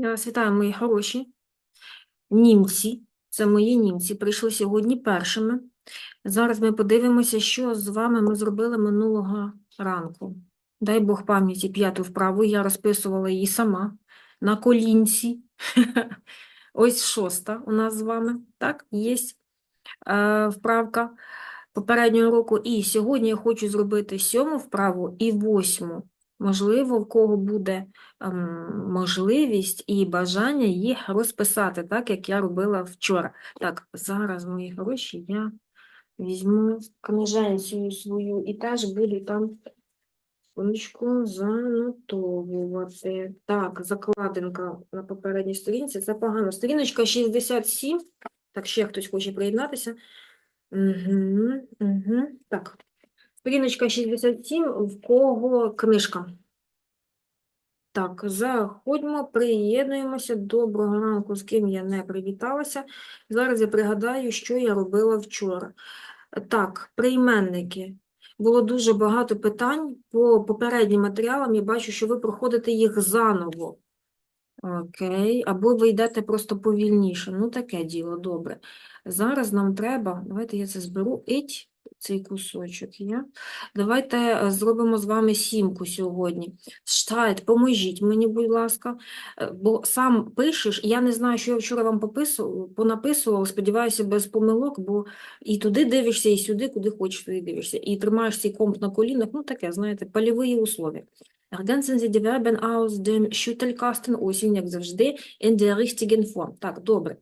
Я вітаю, мої хороші. Німці, це мої німці, прийшли сьогодні першими. Зараз ми подивимося, що з вами ми зробили минулого ранку. Дай Бог пам'яті п'яту вправу, я розписувала її сама на колінці. Ось шоста у нас з вами, так, є е, вправка попереднього року. І сьогодні я хочу зробити сьому вправу і восьму. Можливо, в кого буде ем, можливість і бажання їх розписати, так як я робила вчора. Так, зараз, мої гроші, я візьму книженцію свою і теж буду там ручку занотовувати. Так, закладинка на попередній сторінці, це погано. Сторіночка 67, так, ще хтось хоче приєднатися. Угу, угу. Так, сторіночка 67, в кого книжка? Так, заходьмо, приєднуємося. Доброго ранку, з ким я не привіталася. Зараз я пригадаю, що я робила вчора. Так, прийменники. Було дуже багато питань по попереднім матеріалам. Я бачу, що ви проходите їх заново. Окей, або ви йдете просто повільніше. Ну, таке діло, добре. Зараз нам треба, давайте я це зберу, ить, цей кусочок є. Давайте е, зробимо з вами сімку сьогодні. Штайт, поможіть мені, будь ласка, Е, бо сам пишеш, я не знаю, що я вчора вам пописувала, понаписувала, сподіваюся, без помилок, бо і туди дивишся, і сюди, куди хочеш, туди дивишся. І тримаєш цей комп на колінах, ну таке, знаєте, польові условия. Ergänzen Sie die Verben aus dem Schüttelkasten, осінь, як завжди, in der richtigen Form. Так, добре.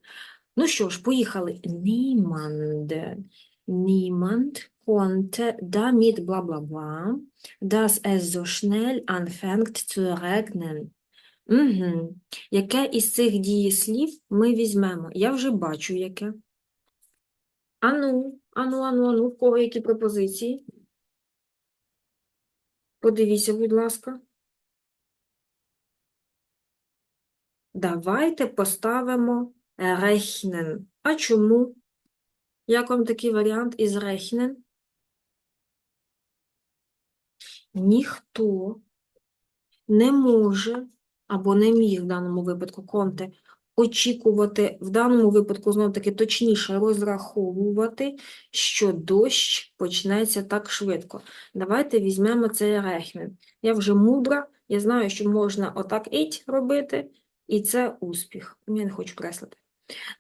Ну що ж, поїхали. Niemand, niemand konnte damit bla bla bla, dass es so schnell anfängt zu regnen. Угу. Яке із цих дієслів ми візьмемо? Я вже бачу, яке. Ану, ану, ану, ану, в кого які пропозиції? Подивіться, будь ласка. Давайте поставимо rechnen. А чому? Як вам такий варіант із rechnen? Ніхто не може, або не міг в даному випадку конте, очікувати, в даному випадку, знов таки, точніше розраховувати, що дощ почнеться так швидко. Давайте візьмемо цей рехмен. Я вже мудра, я знаю, що можна отак іть робити, і це успіх. Я не хочу креслити.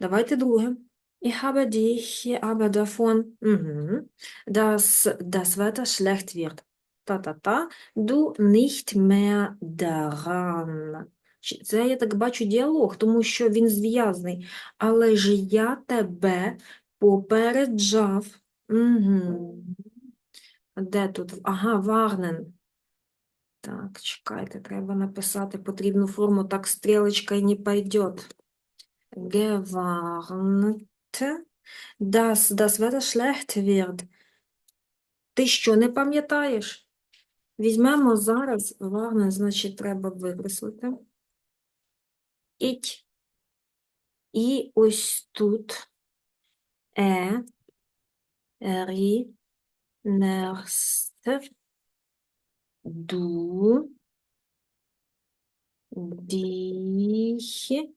Давайте друге. Ich habe dich aber davon, mhm, dass das Wetter schlecht wird. Та-та-та, du nicht mehr daran. Це я так бачу діалог, тому що він зв'язаний. Але ж я тебе попереджав. Угу. Де тут? Ага, варнен. Так, чекайте, треба написати потрібну форму, так стрілочка і не пойдет. Gewarnt, dass das Wetter schlecht wird. Ти що, не пам'ятаєш? Візьмемо зараз варне, значить, треба викреслити. Іть. І ось тут е, рі, нерст, ду, діх,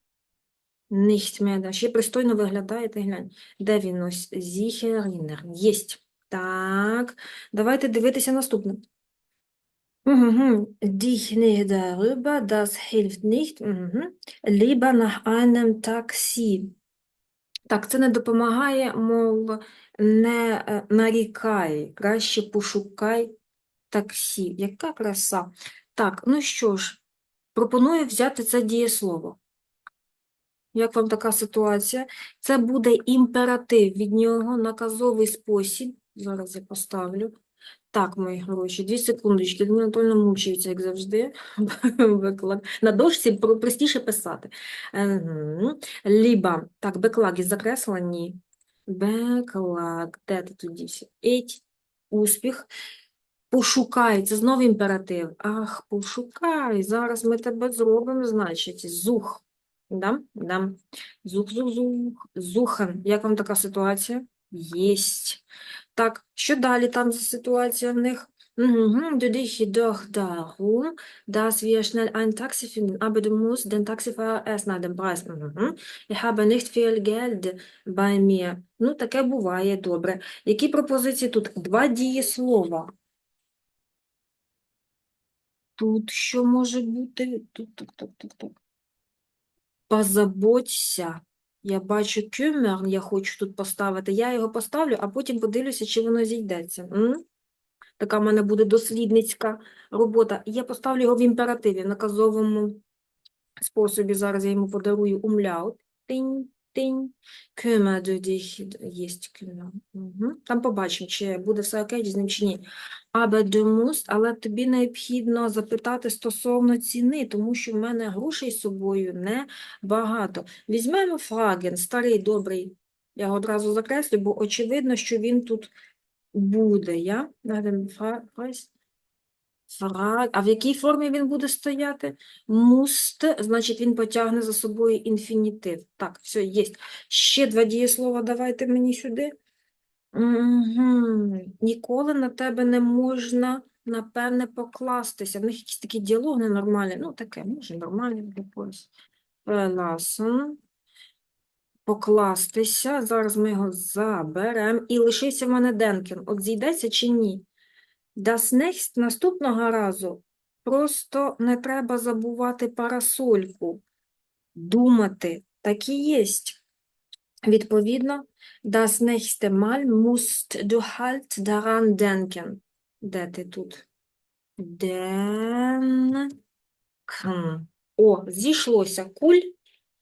nicht mehr da. Ще пристойно виглядаєте, глянь. Де він ось? Зіхерінер. Єсть. Так, давайте дивитися наступне. Dich nicht darüber, das hilft nicht. Lieber nach einem Taxi. Так, це не допомагає, мов не е, нарікай, краще пошукай таксі. Яка краса. Так, ну що ж, пропоную взяти це дієслово. Як вам така ситуація? Це буде імператив від нього, наказовий спосіб. Зараз я поставлю. Так, мої гроші, дві секундочки. Людмила Анатольовна мучається, як завжди. Беклаг. На дошці простіше писати. Ліба. Так, беклаг із закресла? Ні. Беклаг. Де ти дівся? Еть. Успіх. Пошукай. Це знову імператив. Ах, пошукай. Зараз ми тебе зробимо, значить, зух. Да? Да. Зух, зух, зух. Зухан. Як вам така ситуація? Єсть. Так, що далі там за ситуація в них? Du dich doch darum, dass wir schnell ein Taxi finden, aber du musst den Taxifahrer erst nach dem Preis. Ich habe nicht viel Geld bei mir. Ну, таке буває, добре. Які пропозиції тут? Два дієслова. Тут що може бути? Тут, так, так, так, так. Позаботься. Я бачу кюмер, я хочу тут поставити. Я його поставлю, а потім подивлюся, чи воно зійдеться. М? Така в мене буде дослідницька робота. Я поставлю його в імперативі, в наказовому способі. Зараз я йому подарую умляут. Тинь, Kümmere du dich. Єсть kümmere. Угу. Там побачимо, чи буде все окей з ним чи ні. Aber du musst, але тобі необхідно запитати стосовно ціни, тому що в мене грошей з собою не багато. Візьмемо фраген, старий, добрий. Я його одразу закреслю, бо очевидно, що він тут буде. Я? Фра- А в якій формі він буде стояти? Муст, значить, він потягне за собою інфінітив. Так, все, є. Ще два дієслова давайте мені сюди. Угу. Ніколи на тебе не можна, напевне, покластися. В них якісь такі діалоги ненормальні. Ну, таке, може, нормальні для. Verlassen. Покластися. Зараз ми його заберемо. І лишився в мене Денкен. От зійдеться чи ні? Das next наступного разу просто не треба забувати парасольку. Думати. Так і єсть. Відповідно, das nächste Mal musst du halt daran denken. Де ти тут? Denken. О, зійшлося. Куль,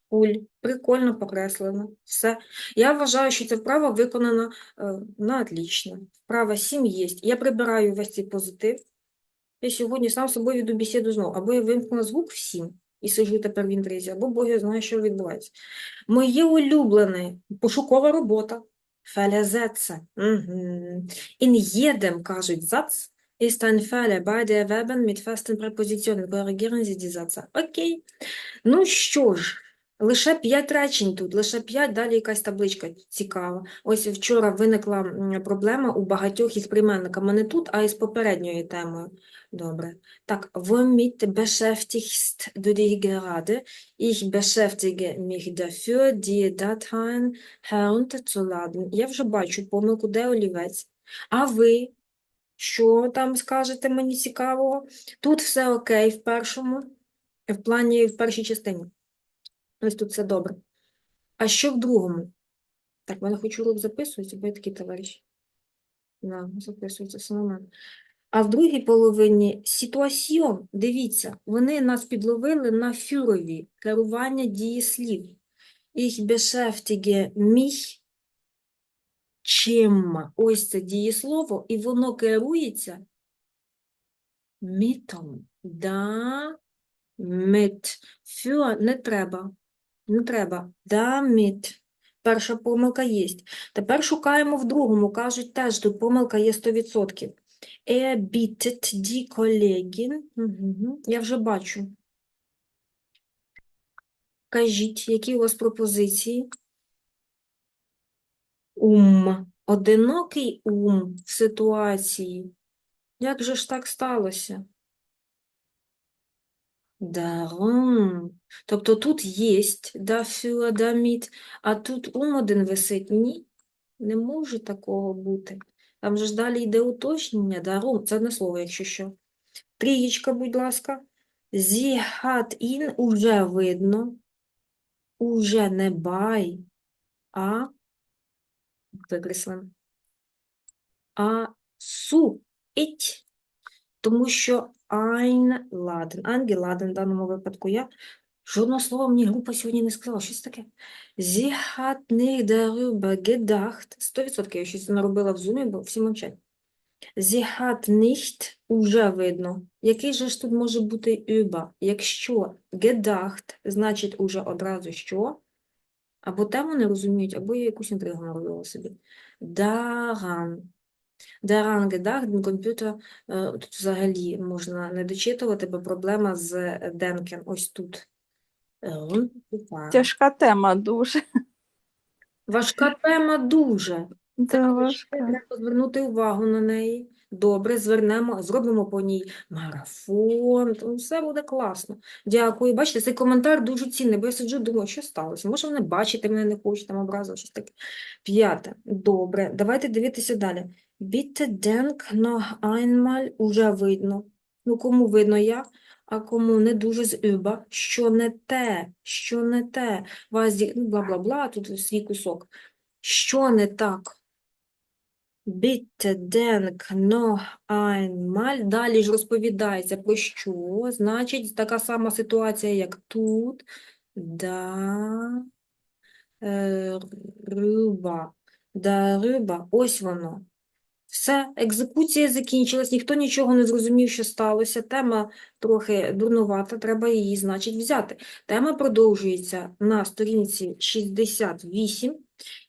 куль. Прикольно покреслено. Все. Я вважаю, що ця вправа виконана е, на отлично. Вправа 7 є. Я прибираю весь цей позитив. Я сьогодні сам собою веду бесіду знову. Або я вимкнула звук всім і сиджу тепер в інтризі, або Бог його знає, що відбувається. Моє улюблене пошукова робота. Mhm. In кажуть, Satz ist ein Fälle bei der Verben mit festen Präpositionen. Korrigieren Sie die Sätze. Окей. Ну що ж, лише п'ять речень тут, лише п'ять, далі якась табличка цікава. Ось вчора виникла проблема у багатьох із прийменниками не тут, а із попередньою темою. Добре. Так, womit beschäftigst du dich gerade? Ich beschäftige mich dafür, die Dateien herunterzuladen. Я вже бачу помилку, де олівець. А ви? Що там скажете мені цікавого? Тут все окей в першому, в плані в першій частині. Ось тут все добре. А що в другому? Так, в мене хоч урок записується, бо я такий товариш. Да, записується нормально. А в другій половині ситуаціон, дивіться, вони нас підловили на фюрові керування дієслів. Ich beschäftige mich чим. Ось це дієслово, і воно керується мітом. Да, мит. Für не треба. Не треба. Damit. Перша помилка є. Тепер шукаємо в другому. Кажуть, теж тут помилка є 100%. Er die Kollegin. Я вже бачу. Кажіть, які у вас пропозиції? Ум. Одинокий ум в ситуації. Як же ж так сталося? Darum. Тобто тут єсть dafür, damit, а тут ум один висить. Ні, не може такого бути. Там же ж далі йде уточнення. Darum. Це одне слово, якщо що. Трієчка, будь ласка. Sie hat ihn уже видно. Уже не бай, а викреслимо. А су ить. Тому що einladen, eingeladen в даному випадку я жодного слова мені група сьогодні не сказала. Щось таке. Sie hat nicht darüber gedacht. 100% я щось наробила в зумі, бо всі мовчать. Sie hat уже видно. Який же ж тут може бути über? Якщо gedacht, значить уже одразу що? Або тему не розуміють, або я якусь інтригу наробила собі. Daran. Daran gedacht, den комп'ютер, е, тут взагалі можна не дочитувати, бо проблема з Денкен ось тут. Е. Тяжка тема дуже. Важка тема дуже. Це треба звернути увагу на неї. Добре, звернемо, зробимо по ній марафон. то Все буде класно. Дякую. Бачите, цей коментар дуже цінний, бо я сиджу, думаю, що сталося. Може, вони бачити мене не хочуть, там образили, щось таке. П'яте. Добре, давайте дивитися далі. Bitte denk noch einmal, уже видно. Ну, кому видно я, а кому не дуже з über, що не те, що не те. Вас, ну, бла-бла-бла, тут свій кусок. Що не так? Bitte denk noch einmal. Далі ж розповідається про що. Значить, така сама ситуація, як тут. Да. Риба. Да, риба. Ось воно. Все, екзекуція закінчилась, ніхто нічого не зрозумів, що сталося. Тема трохи дурнувата, треба її, значить, взяти. Тема продовжується на сторінці 68,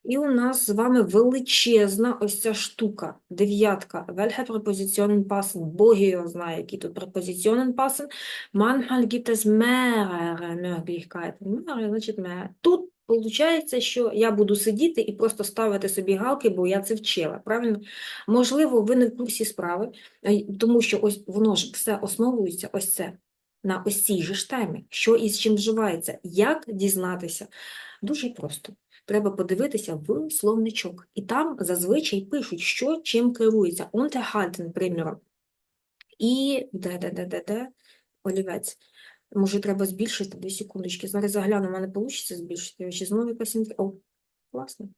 і у нас з вами величезна ось ця штука, дев'ятка. Welche Präpositionen passen? Боги його знає, які тут Präpositionen passen. Manchmal gibt es mehrere Möglichkeiten. Значить, mehrere. Тут Получається, що я буду сидіти і просто ставити собі галки, бо я це вчила, правильно? Можливо, ви не в курсі справи, тому що ось воно ж все основується ось це, на ось цій же ж темі, що і з чим вживається. Як дізнатися? Дуже просто. Треба подивитися в словничок. І там зазвичай пишуть, що чим керується. Unterhalten, приміром. І де, де, де, де, де, олівець. Може, треба збільшити, дві секундочки. Зараз загляну, в мене вийде збільшити. Чи знову якась О, класно.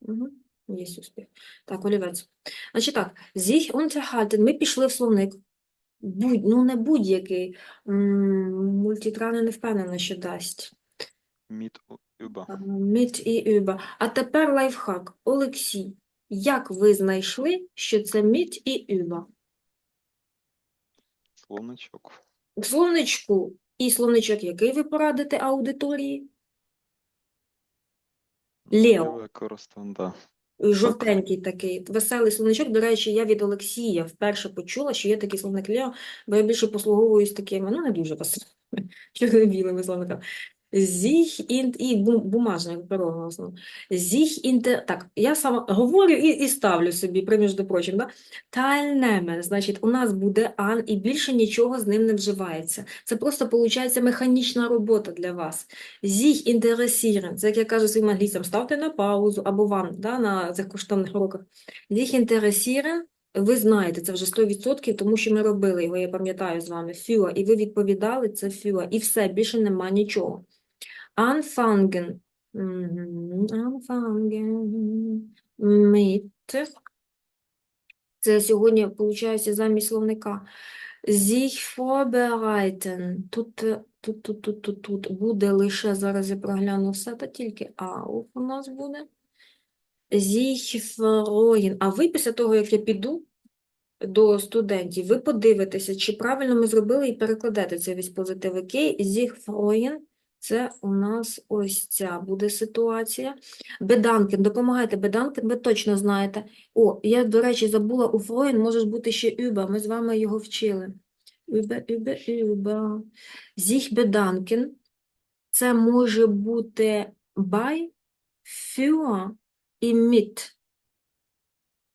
Угу. Є успіх. Так, олівець. Значить так, sich unterhalten. Ми пішли в словник. Будь, ну не будь-який. М, Мультитрани не впевнена, що дасть. U- über. Mit і über. А тепер лайфхак. Олексій, як ви знайшли, що це mit і über? Словничок. В словничку і словничок, який ви порадите аудиторії? Лео. Я використав, да. Жовтенький такий, веселий словничок. До речі, я від Олексія вперше почула, що є такий словник Лео, бо я більше послуговуюсь такими, ну, не дуже веселими, чорно-білими словниками. Зіх інт і бу- бумажний паперовий в. Зіх інтер... Так, я сама говорю і, і ставлю собі, при між прочим, да? Teilnehmen, значить, у нас буде ан, і більше нічого з ним не вживається. Це просто, виходить, механічна робота для вас. Sich interessieren, це як я кажу своїм англійцям, ставте на паузу, або вам да, на цих коштовних уроках. Sich interessieren, ви знаєте, це вже 100%, тому що ми робили його, я пам'ятаю з вами, für, і ви відповідали, це für, і все, більше нема нічого. Anfangen, anfangen mit, це сьогодні, виходить, замість словника. Sich vorbereiten. Тут, тут, тут, тут, тут, тут буде лише, зараз я прогляну все, та тільки auf у нас буде. Sich freuen. А ви після того, як я піду до студентів, ви подивитеся, чи правильно ми зробили і перекладете цей весь позитив. Окей, sich freuen. Це у нас ось ця буде ситуація. Беданкін, допомагайте. Беданкін, ви точно знаєте. О, я, до речі, забула, у Фроїн може бути ще Über, ми з вами його вчили. Über, über, über. Sich bedanken. Це може бути by, für і mit.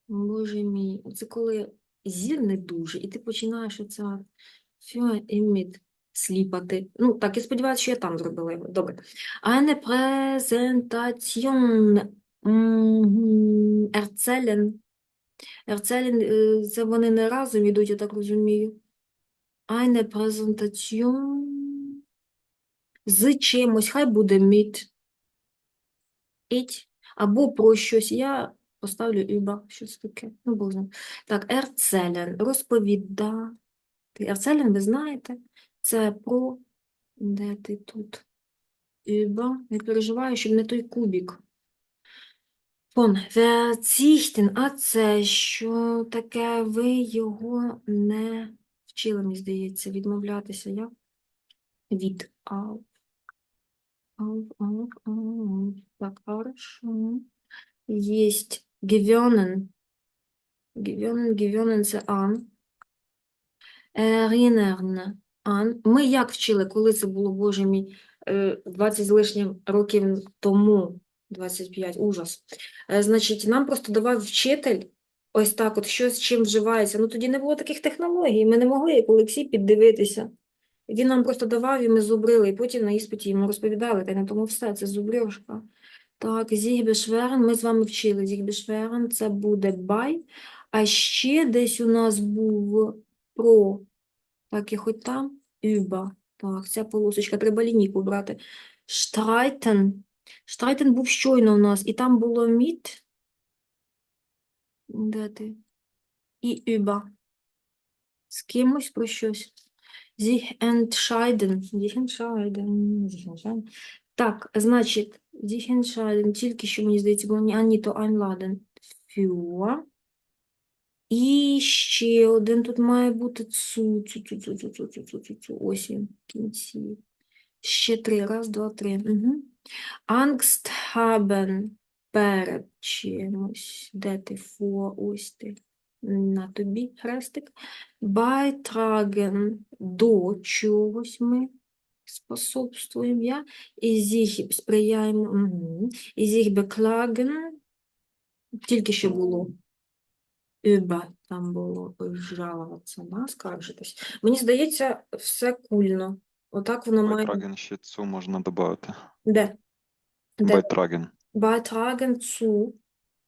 Боже мій, це коли зір не дуже, і ти починаєш оце für і mit сліпати. Ну, так, я сподіваюся, що я там зробила його. Добре. Eine Мгм. erzählen. Erzählen, е, це вони не разом ідуть, я так розумію. Eine Präsentation з чимось, хай буде mit. It. Або про щось. Я поставлю über, щось таке. Ну, знає. Так, erzählen, розповідати. Erzählen, ви знаєте, це про... Де ти тут? Я переживаю, щоб не той кубік. Фон, verzichten, а це що таке? Ви його не вчили, мені здається, відмовлятися. Як? Від. Auf. Auf, auf, auf. Так, хорошо. Есть gewöhnen. Gewöhnen, gewöhnen це an. Erinnern. Ми як вчили, коли це було, боже мій, е, 20 з лишнім років тому, 25, ужас. Е, Значить, нам просто давав вчитель ось так от, що з чим вживається. Ну, тоді не було таких технологій, ми не могли, як Олексій, піддивитися. Він нам просто давав, і ми зубрили, і потім на іспиті йому розповідали, та й на тому все, це зубрьошка. Так, зігбешверен, ми з вами вчили. Зігбешверен, це буде бай. А ще десь у нас був про, так і хоч там, über. Так, ця полосочка, треба лінійку брати. Штрайтен. Штрайтен був щойно у нас, і там було міт. Де ти? І über. З кимось про щось. Sich entscheiden. Sich entscheiden. Sich entscheiden. Так, значить, sich entscheiden, тільки що, мені здається, було не ані то einladen. Für. І ще один тут має бути цу, цу, цу, цу, цу, цу, цу, цу, цу, цу. Ось він кінці. Ще три. Раз, два, три. Угу. Angst haben перед чимось. Де ти? Фо, ось ти. На тобі хрестик. Beitragen до чогось ми способствуємо, я. І sich сприяємо. Угу. І sich beklagen. Тільки що було. Über, там було жалуватися на, скаржитись. Мені здається, все кульно. Отак воно має. Байтраген ще цю можна додати. Де? Де? Байтраген. Beitragen zu.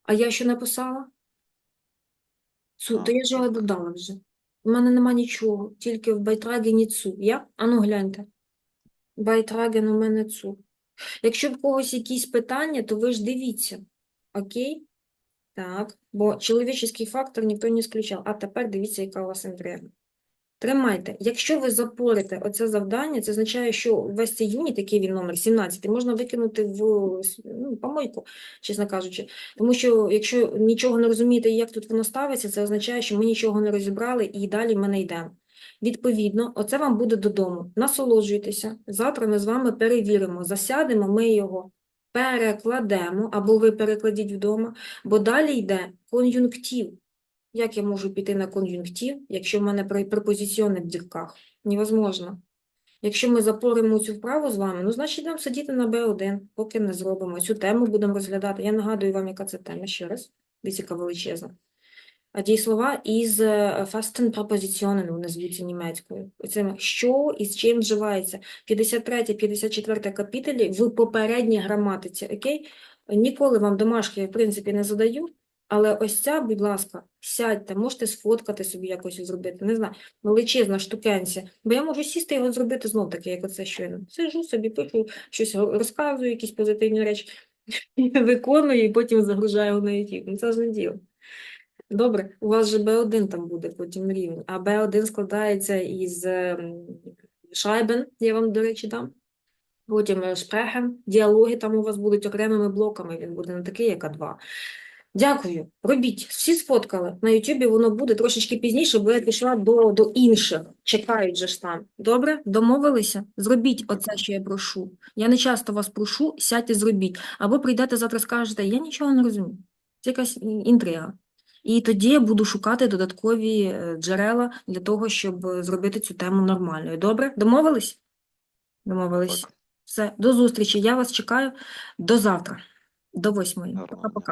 А я що написала? Цу. А, То я ж його додала вже. У мене нема нічого, тільки в Beitragen цу. Я? Ану, гляньте. Beitragen у мене цу. Якщо в когось якісь питання, то ви ж дивіться. Окей? Так, бо чоловічий фактор ніхто не исключав. А тепер дивіться, яка у вас інтрига. Тримайте. Якщо ви запорите оце завдання, це означає, що весь цей юніт, який він номер 17, можна викинути в ну, помойку, чесно кажучи. Тому що якщо нічого не розумієте, як тут воно ставиться, це означає, що ми нічого не розібрали і далі ми не йдемо. Відповідно, оце вам буде додому. Насолоджуйтеся. Завтра ми з вами перевіримо, засядемо, ми його перекладемо, або ви перекладіть вдома, бо далі йде кон'юнктив. Як я можу піти на кон'юнктив, якщо в мене пропозиціони в дірках? Невозможно. Якщо ми запоримо цю вправу з вами, ну, значить, нам сидіти на Б1, поки не зробимо. Цю тему будемо розглядати. Я нагадую вам, яка це тема ще раз. Дивіться, величезна. Дієслова із е, fasten prepositionen, вони звуться німецькою. Це що і з чим вживається. 53-54 капітелі в попередній граматиці, окей? Ніколи вам домашки, в принципі, не задаю, але ось ця, будь ласка, сядьте, можете сфоткати собі якось зробити, не знаю, величезна штукенція. Бо я можу сісти і його зробити знов таки, як оце щойно. Сижу собі, пишу, щось розказую, якісь позитивні речі, виконую і потім загружаю на YouTube. Ну, це ж не діло. Добре, у вас же Б1 там буде потім рівень, а Б1 складається із ем, шайбен, я вам, до речі, дам. Потім е, шпрехен, діалоги там у вас будуть окремими блоками, він буде не такий, як А2. Дякую, робіть. Всі сфоткали. На Ютубі воно буде трошечки пізніше, бо я пішла до, до інших. Чекають же ж там. Добре? Домовилися? Зробіть оце, що я прошу. Я не часто вас прошу, сядьте, зробіть. Або прийдете завтра, скажете, я нічого не розумію. Це якась інтрига. І тоді я буду шукати додаткові е, джерела для того, щоб е, зробити цю тему нормальною. Добре? Домовились? Домовились. Все, до зустрічі. Я вас чекаю до завтра, до восьмої. Пока-пока.